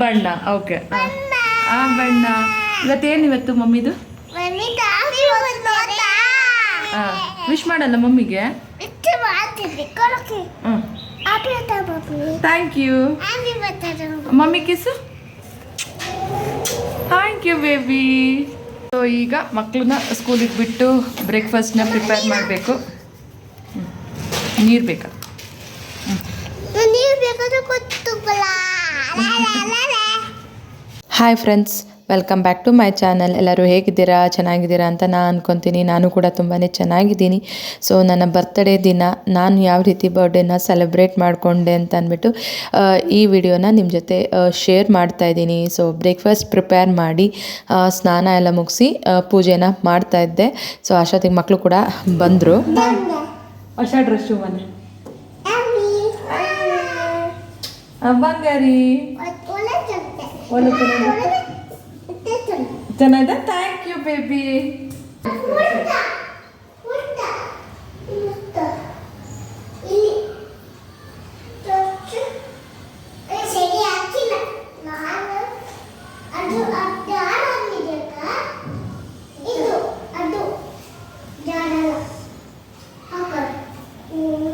ಬಣ್ಣ ಓಕೆ ಹಾಂ ಬಣ್ಣ ಇವತ್ತೇನು ಇವತ್ತು ಮಮ್ಮಿದು? ವಿಶ್ ಮಾಡಲ್ಲ ಮಮ್ಮಿಗೆ? ಥ್ಯಾಂಕ್ ಯು ಬರ್ತಾರೆ mummy kiss thank you baby so ಈಗ ಮಕ್ಕಳನ್ನ ಸ್ಕೂಲಿಗೆ ಬಿಟ್ಟು ಬ್ರೇಕ್ಫಾಸ್ಟ್ನ ಪ್ರಿಪೇರ್ ಮಾಡಬೇಕು. ನೀರು ಬೇಕಾ? Hi friends welcome back to my channel ಎಲ್ಲರೂ ಹೇಗಿದ್ದೀರಾ? ಚೆನ್ನಾಗಿದ್ದೀರಾ ಅಂತ ನಾನು ಅಂದ್ಕೊತೀನಿ ನಾನು ಕೂಡ ತುಂಬಾ ಚೆನ್ನಾಗಿದ್ದೀನಿ. ಸೊ ನನ್ನ ಬರ್ತ್ಡೇ ದಿನ ನಾನು ಯಾವ ರೀತಿ ಬರ್ಡೇನ ಸೆಲೆಬ್ರೇಟ್ ಮಾಡಿಕೊಂಡೆ ಅಂತ ಅಂದ್ಬಿಟ್ಟು ಈ ವಿಡಿಯೋನ ನಿಮ್ಮ ಜೊತೆ ಶೇರ್ ಮಾಡ್ತಾ ಇದ್ದೀನಿ. ಸೊ ಬ್ರೇಕ್ಫಾಸ್ಟ್ ಪ್ರಿಪೇರ್ ಮಾಡಿ ಸ್ನಾನ ಎಲ್ಲ ಮುಗಿಸಿ ಪೂಜೆನ ಮಾಡ್ತಾ ಇದ್ದೆ. ಸೊ ಅಷ್ಟೊತ್ತಿಗೆ ಮಕ್ಕಳು ಕೂಡ ಬಂದರು. ಹೊಸ ಡ್ರೆಸ್ಸು ಮನೆ ಬಂಗಾರಿ ಒಳ್ಳೆ ಚಂತೆ ಒಳ್ಳೆ ಚೆನ್ನಾಗಿದೆ ಇತ್ತೆ ಚಂತೆ ಚೆನ್ನಾಗಿದೆ ಥ್ಯಾಂಕ್ ಯು ಬೇಬಿ ಮುಟ್ಟ ಮುಟ್ಟ ಮುಟ್ಟ ಇಲ್ಲಿ ಚೊಚ್ಚು ಸರಿ ಹಾಕಿಲ್ಲ ನಾನು ಅದು ಅದು ಆರಾಮಿದೆಕ ಇದು ಅದು ಜಾಡಲ್ಲ ಹಾಕ ಇದು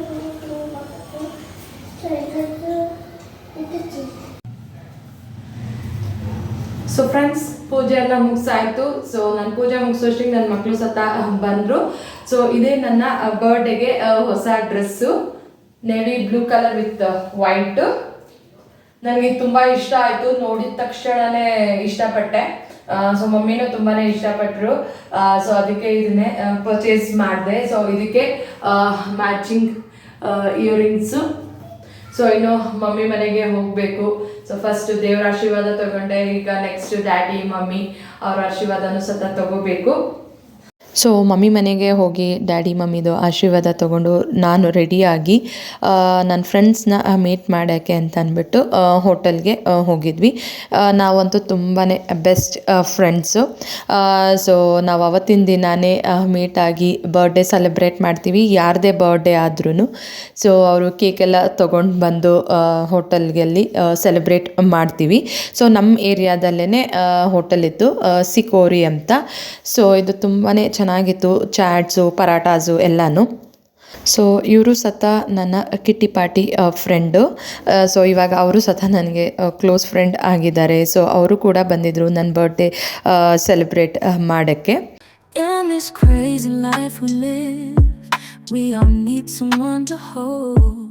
ಸೊ ಫ್ರೆಂಡ್ಸ್ ಪೂಜೆ ಎಲ್ಲ ಮುಗಿಸಾಯ್ತು. ಸೊ ನನ್ನ ಪೂಜೆ ಮುಗಿಸೋಷ್ಟಿಗೆ ನನ್ನ ಮಕ್ಕಳು ಸತ ಬಂದರು. ಸೊ ಇದೇ ನನ್ನ ಬರ್ಡೇಗೆ ಹೊಸ dress navy blue colour with white ನನಗೆ ತುಂಬ ಇಷ್ಟ ಆಯಿತು. ನೋಡಿದ ತಕ್ಷಣನೇ ಇಷ್ಟಪಟ್ಟೆ. ಸೊ ಮಮ್ಮಿನೂ ತುಂಬಾ ಇಷ್ಟಪಟ್ಟರು ಸೊ ಅದಕ್ಕೆ ಇದನ್ನೇ ಪರ್ಚೇಸ್ ಮಾಡಿದೆ. ಸೊ ಇದಕ್ಕೆ ಮ್ಯಾಚಿಂಗ್ ಇಯರಿಂಗ್ಸು ಸೊ ಇನ್ನು ಮಮ್ಮಿ ಮನೆಗೆ ಹೋಗಬೇಕು. ಸೊ ಫಸ್ಟ್ ದೇವರ ಆಶೀರ್ವಾದ ತಗೊಂಡೆ ಈಗ ನೆಕ್ಸ್ಟ್ ಡ್ಯಾಡಿ ಮಮ್ಮಿ ಅವ್ರ ಆಶೀರ್ವಾದನೂ ಸತ ತಗೋಬೇಕು. ಸೊ ಮಮ್ಮಿ ಮನೆಗೆ ಹೋಗಿ ಡ್ಯಾಡಿ ಮಮ್ಮಿದು ಆಶೀರ್ವಾದ ತೊಗೊಂಡು ನಾನು ರೆಡಿಯಾಗಿ ನನ್ನ ಫ್ರೆಂಡ್ಸ್ನ ಮೀಟ್ ಮಾಡೋಕ್ಕೆ ಅಂತ ಅಂದ್ಬಿಟ್ಟು ಹೋಟೆಲ್ಗೆ ಹೋಗಿದ್ವಿ. ನಾವಂತೂ ತುಂಬಾ ಬೆಸ್ಟ್ ಫ್ರೆಂಡ್ಸು ಸೊ ನಾವು ಅವತ್ತಿನ ದಿನಾನೇ ಮೀಟ್ ಆಗಿ ಬರ್ಡೇ ಸೆಲೆಬ್ರೇಟ್ ಮಾಡ್ತೀವಿ. ಯಾರದೇ ಬರ್ಡೇ ಆದ್ರೂ ಸೊ ಅವರು ಕೇಕೆಲ್ಲ ತೊಗೊಂಡು ಬಂದು ಹೋಟೆಲ್ಗೆಲ್ಲಿ ಸೆಲೆಬ್ರೇಟ್ ಮಾಡ್ತೀವಿ. ಸೊ ನಮ್ಮ ಏರಿಯಾದಲ್ಲೇ ಹೋಟೆಲ್ ಇತ್ತು ಸಿಕೋರಿ ಅಂತ. ಸೊ ಇದು ತುಂಬಾ ಚೆನ್ನಾಗಿತ್ತು, ಚಾಟ್ಸು, ಪರಾಟಾಸು ಎಲ್ಲನೂ. ಸೊ ಇವರು ಸತ ನನ್ನ ಕಿಟ್ಟಿ ಪಾಟಿ ಫ್ರೆಂಡು ಸೊ ಇವಾಗ ಅವರು ಸತ ನನಗೆ ಕ್ಲೋಸ್ ಫ್ರೆಂಡ್ ಆಗಿದ್ದಾರೆ. ಸೊ ಅವರು ಕೂಡ ಬಂದಿದ್ದರು ನನ್ನ ಬರ್ಡೇ ಸೆಲೆಬ್ರೇಟ್ ಮಾಡೋಕ್ಕೆ. We all need someone to hold.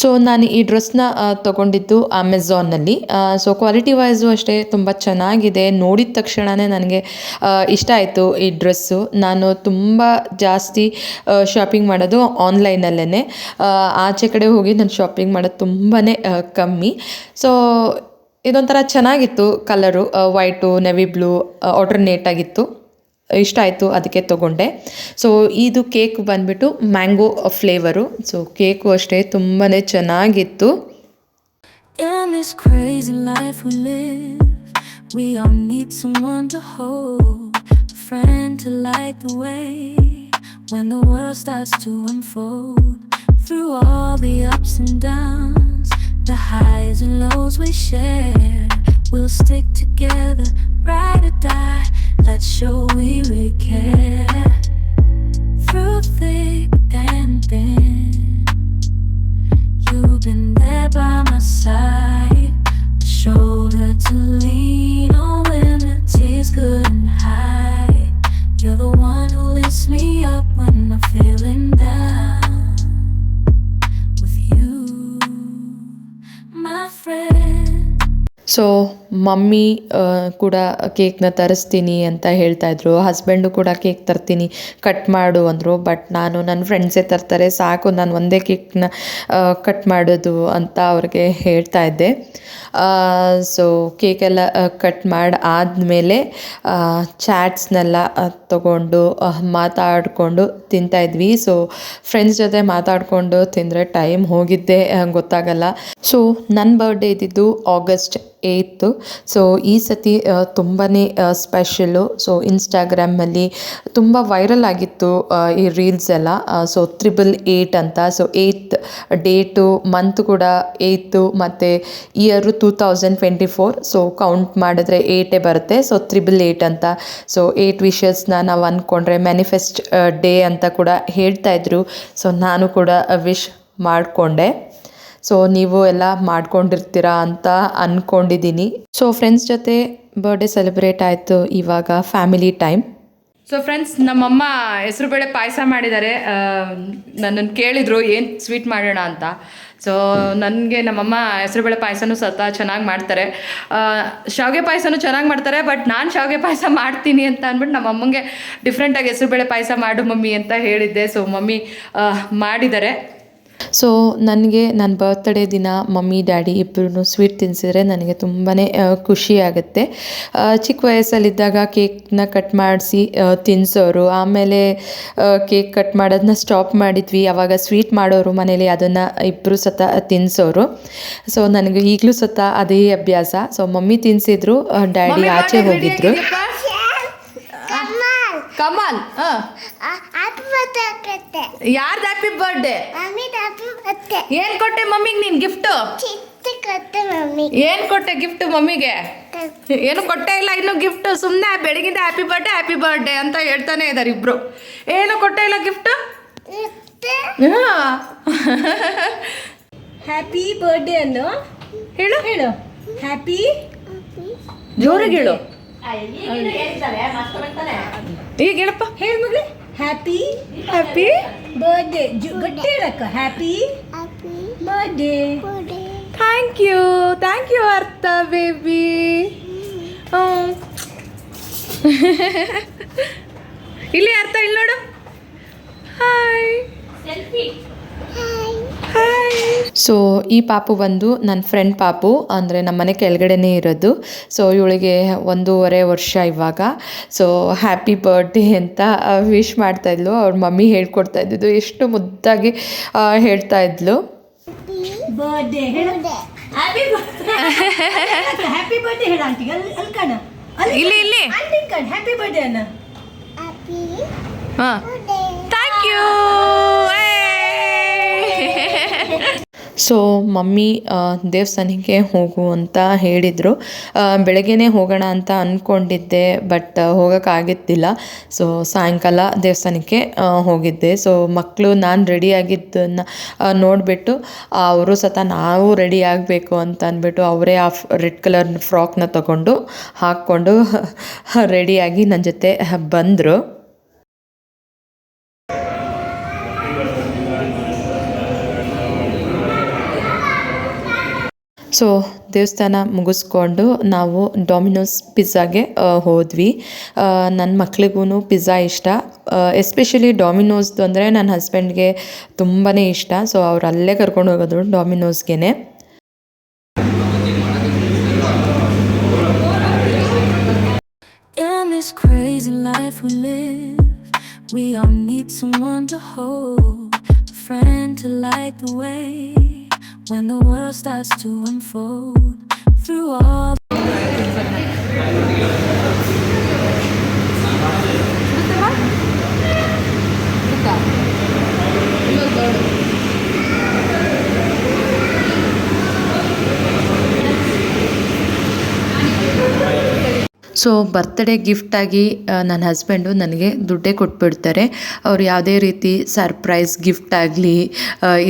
So ನಾನು ಈ ಡ್ರೆಸ್ನ ತೊಗೊಂಡಿದ್ದು ಅಮೆಝಾನ್ನಲ್ಲಿ ಸೊ ಕ್ವಾಲಿಟಿ ವೈಸು ಅಷ್ಟೇ ತುಂಬ ಚೆನ್ನಾಗಿದೆ. ನೋಡಿದ ತಕ್ಷಣವೇ ನನಗೆ ಇಷ್ಟ ಆಯಿತು ಈ ಡ್ರೆಸ್ಸು. ನಾನು ತುಂಬ ಜಾಸ್ತಿ ಶಾಪಿಂಗ್ ಮಾಡೋದು ಆನ್ಲೈನಲ್ಲೇ ಆಚೆ ಕಡೆ ಹೋಗಿ ನಾನು ಶಾಪಿಂಗ್ ಮಾಡೋದು ತುಂಬಾ ಕಮ್ಮಿ. ಸೊ ಇದೊಂಥರ ಚೆನ್ನಾಗಿತ್ತು colour white navy blue alternate ಆಗಿತ್ತು. ಇಷ್ಟ ಆಯಿತು ಅದಕ್ಕೆ ತೊಗೊಂಡೆ ಸೊ ಇದು ಕೇಕ್ ಬಂದ್ಬಿಟ್ಟು ಮ್ಯಾಂಗೋ ಫ್ಲೇವರು ಸೊ ಕೇಕು ಅಷ್ಟೇ ತುಂಬಾ ಚೆನ್ನಾಗಿತ್ತು the highs and lows we share, we'll stick together, lifts me up when I'm feeling down. With you, my friend. So mummy ಕೂಡ ಕೇಕ್ನ ತರಿಸ್ತೀನಿ ಅಂತ ಹೇಳ್ತಾಯಿದ್ರು ಹಸ್ಬೆಂಡು ಕೂಡ ಕೇಕ್ ತರ್ತೀನಿ, ಕಟ್ ಮಾಡು ಅಂದರು. ಬಟ್ ನಾನು ನನ್ನ ಫ್ರೆಂಡ್ಸೇ ತರ್ತಾರೆ, ಸಾಕು, ನಾನು ಒಂದೇ ಕೇಕ್ನ ಕಟ್ ಮಾಡೋದು ಅಂತ ಅವ್ರಿಗೆ ಹೇಳ್ತಾ ಇದ್ದೆ. ಸೊ ಕೇಕೆಲ್ಲ ಕಟ್ ಮಾಡಿ, ಆದಮೇಲೆ ಚಾಟ್ಸ್ನೆಲ್ಲ ತಗೊಂಡು ಮಾತಾಡಿಕೊಂಡು ತಿಂತಾ ಇದ್ವಿ. ಸೊ ಫ್ರೆಂಡ್ಸ್ ಜೊತೆ ಮಾತಾಡಿಕೊಂಡು ತಿಂದರೆ ಟೈಮ್ ಹೋಗಿದ್ದೆ ಗೊತ್ತಾಗಲ್ಲ. ಸೊ ನನ್ನ ಬರ್ಡೇ ಇದ್ದಿದ್ದು ಆಗಸ್ಟ್ ಏಯ್ತು. ಸೊ ಈ ಸತಿ ತುಂಬಾ ಸ್ಪೆಷಲು ಸೊ ಇನ್ಸ್ಟಾಗ್ರಾಮಲ್ಲಿ ತುಂಬ ವೈರಲ್ ಆಗಿತ್ತು ಈ ರೀಲ್ಸ್ ಎಲ್ಲ. ಸೊ ತ್ರಿಬಲ್ ಏಯ್ಟ್ ಅಂತ. ಸೊ ಏಯ್ತ್ ಡೇಟು ಮಂತ್ ಕೂಡ ಏಯ್ತು ಮತ್ತು year two thousand twenty four so count ಮಾಡಿದ್ರೆ ಏಯ್ಟೇ ಬರುತ್ತೆ. ಸೊ ತ್ರಿಬಲ್ ಏಯ್ಟ್ ಅಂತ. ಸೊ ಏಯ್ಟ್ ವಿಷಸ್ನ ನಾವು ಅಂದ್ಕೊಂಡ್ರೆ ಮ್ಯಾನಿಫೆಸ್ಟ್ ಡೇ ಅಂತ ಕೂಡ ಹೇಳ್ತಾಯಿದ್ರು ಸೊ ನಾನು ಕೂಡ ವಿಶ್ ಮಾಡಿಕೊಂಡೆ. ಸೊ ನೀವು ಎಲ್ಲ ಮಾಡ್ಕೊಂಡಿರ್ತೀರಾ ಅಂತ ಅಂದ್ಕೊಂಡಿದ್ದೀನಿ ಸೊ ಫ್ರೆಂಡ್ಸ್ ಜೊತೆ ಬರ್ಡೇ ಸೆಲೆಬ್ರೇಟ್ ಆಯಿತು ಇವಾಗ ಫ್ಯಾಮಿಲಿ ಟೈಮ್ ಸೊ ಫ್ರೆಂಡ್ಸ್ ನಮ್ಮಮ್ಮ ಹೆಸರುಬೇಳೆ ಪಾಯಸ ಮಾಡಿದ್ದಾರೆ. ನನ್ನನ್ನು ಕೇಳಿದರು, ಏನು ಸ್ವೀಟ್ ಮಾಡೋಣ ಅಂತ? ಸೊ ನನಗೆ ನಮ್ಮಮ್ಮ ಹೆಸರುಬೇಳೆ ಪಾಯಸನೂ ಸತ ಚೆನ್ನಾಗಿ ಮಾಡ್ತಾರೆ. ಶಾವಿಗೆ ಪಾಯಸನೂ ಚೆನ್ನಾಗಿ ಮಾಡ್ತಾರೆ ಬಟ್ ನಾನು ಶಾವಿಗೆ ಪಾಯಸ ಮಾಡ್ತೀನಿ ಅಂತ ಅಂದ್ಬಿಟ್ಟು ನಮ್ಮಮ್ಮಂಗೆ ಡಿಫ್ರೆಂಟಾಗಿ ಹೆಸರುಬೇಳೆ ಪಾಯಸ ಮಾಡು ಮಮ್ಮಿ ಅಂತ ಹೇಳಿದ್ದೆ. ಸೊ ಮಮ್ಮಿ ಮಾಡಿದ್ದಾರೆ. ಸೊ ನನಗೆ ನನ್ನ ಬರ್ತ್ಡೇ ದಿನ ಮಮ್ಮಿ ಡ್ಯಾಡಿ ಇಬ್ಬರೂ ಸ್ವೀಟ್ ತಿನ್ನಿಸಿದ್ರೆ ನನಗೆ ತುಂಬಾ ಖುಷಿ ಆಗುತ್ತೆ. ಆ, ಚಿಕ್ಕ ವಯಸ್ಸಲ್ಲಿದ್ದಾಗ ಕೇಕ್ನ ಕಟ್ ಮಾಡಿಸಿ ತಿನ್ನಿಸೋರು ಆಮೇಲೆ ಕೇಕ್ ಕಟ್ ಮಾಡೋದನ್ನ ಸ್ಟಾಪ್ ಮಾಡಿದ್ವಿ. ಆವಾಗ ಸ್ವೀಟ್ ಮಾಡೋರು ಮನೇಲಿ ಅದನ್ನು ಇಬ್ಬರು ಸತ ತಿನ್ನಿಸೋರು ಸೊ ನನಗೆ ಈಗಲೂ ಸತ ಅದೇ ಅಭ್ಯಾಸ. ಸೊ ಮಮ್ಮಿ ತಿನ್ನಿಸಿದ್ರು ಡ್ಯಾಡಿ ಆಚೆ ಹೋಗಿದ್ರು. ಅಕ್ಕತ್ತೆ. ಯಾರ್ದು ಹ್ಯಾಪಿ ಬರ್ಡೇ ಏನ್ ಕೊಟ್ಟೆ ಮಮ್ಮಿಗೆ ನೀನ್ ಗಿಫ್ಟ್ ಏನು ಕೊಟ್ಟೆ ಗಿಫ್ಟ್ ಮಮ್ಮಿಗೆ? ಏನು ಕೊಟ್ಟೆ ಇಲ್ಲ ಇನ್ನು ಗಿಫ್ಟ್ ಸುಮ್ಮನೆ ಬೆಳಗಿಂದ ಹ್ಯಾಪಿ ಬರ್ಡೇ ಹ್ಯಾಪಿ ಬರ್ಡೇ ಅಂತ ಹೇಳ್ತಾನೆ ಇದ್ದಾರೆ ಇಬ್ರು. ಏನು ಕೊಟ್ಟೆ ಇಲ್ಲ ಗಿಫ್ಟ್ ಹ್ಯಾಪಿ ಬರ್ಡೇ ಅನ್ನು ಹೇಳು ಹೇಳು. ಹ್ಯಾಪಿ ಜೋರಾಗಿ ಹೇಳು. ಈಗ ಹೇಳಪ್ಪ. ಹೇಳು ಮಗಳೇ. ಹ್ಯಾಪಿ ಹ್ಯಾಪಿ ಬರ್ಡೇ ಗಟ್ಟಿ ಹೇಳಕ್ಕ. Happy happy birthday thank you thank you ಅರ್ಥ ಬೇಬಿ ಇಲ್ಲಿ ಅರ್ಥ ಇಲ್ಲಿ ನೋಡು. ಹಾಯ್ ಹಾಯ್ ಸೊ ಈ ಪಾಪು ಬಂದು ನನ್ನ ಫ್ರೆಂಡ್ ಪಾಪು ಅಂದರೆ ನಮ್ಮ ಮನೆ ಕೆಳಗಡೆನೇ ಇರೋದು. ಸೊ ಇವಳಿಗೆ ಒಂದೂವರೆ ವರ್ಷ ಇವಾಗ. ಸೊ ಹ್ಯಾಪಿ ಬರ್ಡೇ ಅಂತ ವಿಶ್ ಮಾಡ್ತಾಯಿದ್ಲು ಅವ್ರ ಮಮ್ಮಿ ಹೇಳ್ಕೊಡ್ತಾ ಇದ್ದಿದ್ದು. ಎಷ್ಟು ಮುದ್ದಾಗಿ ಹೇಳ್ತಾ ಇದ್ಲು. ಇಲ್ಲಿ ಇಲ್ಲಿ. Happy birthday thank you so mummy ದೇವಸ್ಥಾನಕ್ಕೆ ಹೋಗು ಅಂತ ಹೇಳಿದರು. ಬೆಳಗ್ಗೆನೇ ಹೋಗೋಣ ಅಂತ ಅಂದ್ಕೊಂಡಿದ್ದೆ ಬಟ್ ಹೋಗೋಕ್ಕಾಗಿದ್ದಿಲ್ಲ ಸೊ ಸಾಯಂಕಾಲ ದೇವಸ್ಥಾನಕ್ಕೆ ಹೋಗಿದ್ದೆ. ಸೊ ಮಕ್ಕಳು ನಾನು ರೆಡಿಯಾಗಿದ್ದನ್ನು ನೋಡಿಬಿಟ್ಟು ಅವರು ಸತ ನಾವು ರೆಡಿ ಆಗಬೇಕು ಅಂತ ಅಂದ್ಬಿಟ್ಟು ಅವರೇ ಆ ರೆಡ್ ಕಲರ್ ಫ್ರಾಕ್ನ ತಗೊಂಡು ಹಾಕ್ಕೊಂಡು ರೆಡಿಯಾಗಿ ನನ್ನ ಜೊತೆ ಬಂದರು. ಸೊ ದೇವಸ್ಥಾನ ಮುಗಿಸ್ಕೊಂಡು ನಾವು ಡೊಮಿನೋಸ್ ಪಿಜ್ಜಾಗೆ ಹೋದ್ವಿ. ನನ್ನ ಮಕ್ಳಿಗೂ ಪಿಜ್ಜಾ ಇಷ್ಟ. ಎಸ್ಪೆಷಲಿ ಡೊಮಿನೋಸ್ದು ಅಂದರೆ ನನ್ನ ಹಸ್ಬೆಂಡ್ಗೆ ತುಂಬಾ ಇಷ್ಟ. ಸೊ ಅವ್ರು ಅಲ್ಲೇ ಕರ್ಕೊಂಡು ಹೋಗೋದು ಡಾಮಿನೋಸ್ಗೆ we all need someone to hold, a friend to light the way. When the world starts to unfold. Through all so birthday ಗಿಫ್ಟಾಗಿ ನನ್ನ ಹಸ್ಬೆಂಡು ನನಗೆ ದುಡ್ಡೇ ಕೊಟ್ಬಿಡ್ತಾರೆ. ಅವ್ರು ಯಾವುದೇ ರೀತಿ ಸರ್ಪ್ರೈಸ್ ಗಿಫ್ಟ್ ಆಗಲಿ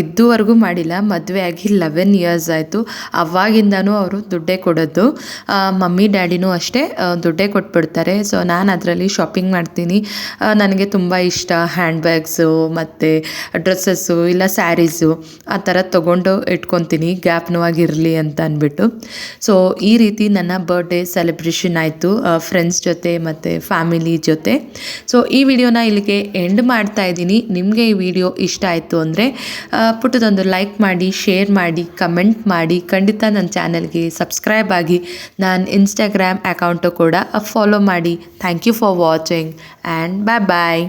ಇದುವರೆಗೂ ಮಾಡಿಲ್ಲ, ಮದುವೆ ಆಗಿ ಲೆವೆನ್ ಇಯರ್ಸ್ ಆಯಿತು. ಅವಾಗಿಂದನೂ ಅವರು ದುಡ್ಡೇ ಕೊಡೋದು. ಮಮ್ಮಿ, ಡ್ಯಾಡಿನೂ ಅಷ್ಟೇ ದುಡ್ಡೇ ಕೊಟ್ಬಿಡ್ತಾರೆ. ಸೊ ನಾನು ಅದರಲ್ಲಿ ಶಾಪಿಂಗ್ ಮಾಡ್ತೀನಿ. ನನಗೆ ತುಂಬ ಇಷ್ಟ ಹ್ಯಾಂಡ್ ಬ್ಯಾಗ್ಸು ಮತ್ತು ಡ್ರೆಸ್ಸಸ್ಸು ಇಲ್ಲ ಸ್ಯಾರೀಸು ಆ ಥರ ತೊಗೊಂಡು ಇಟ್ಕೊತೀನಿ. ಜ್ಞಾಪನವಾಗಿರಲಿ ಅಂತ ಅಂದ್ಬಿಟ್ಟು. ಸೊ ಈ ರೀತಿ ನನ್ನ ಬರ್ಡೇ ಸೆಲೆಬ್ರೇಷನ್ ಆಯಿತು. ಫ್ರೆಂಡ್ಸ್ ಜೊತೆ ಮತ್ತು ಫ್ಯಾಮಿಲಿ ಜೊತೆ. ಸೊ ಈ ವಿಡಿಯೋನ ಇಲ್ಲಿಗೆ ಎಂಡ್ ಮಾಡ್ತಾ ಇದ್ದೀನಿ. ನಿಮಗೆ ಈ ವಿಡಿಯೋ ಇಷ್ಟ ಆಯಿತು ಅಂದರೆ ಪುಟ್ಟದೊಂದು ಲೈಕ್ ಮಾಡಿ ಶೇರ್ ಮಾಡಿ ಕಮೆಂಟ್ ಮಾಡಿ. ಖಂಡಿತ ನನ್ನ ಚಾನಲ್ಗೆ ಸಬ್ಸ್ಕ್ರೈಬ್ ಆಗಿ ನಾನು ಇನ್ಸ್ಟಾಗ್ರಾಮ್ ಅಕೌಂಟು ಕೂಡ ಫಾಲೋ ಮಾಡಿ. Thank you for watching and bye bye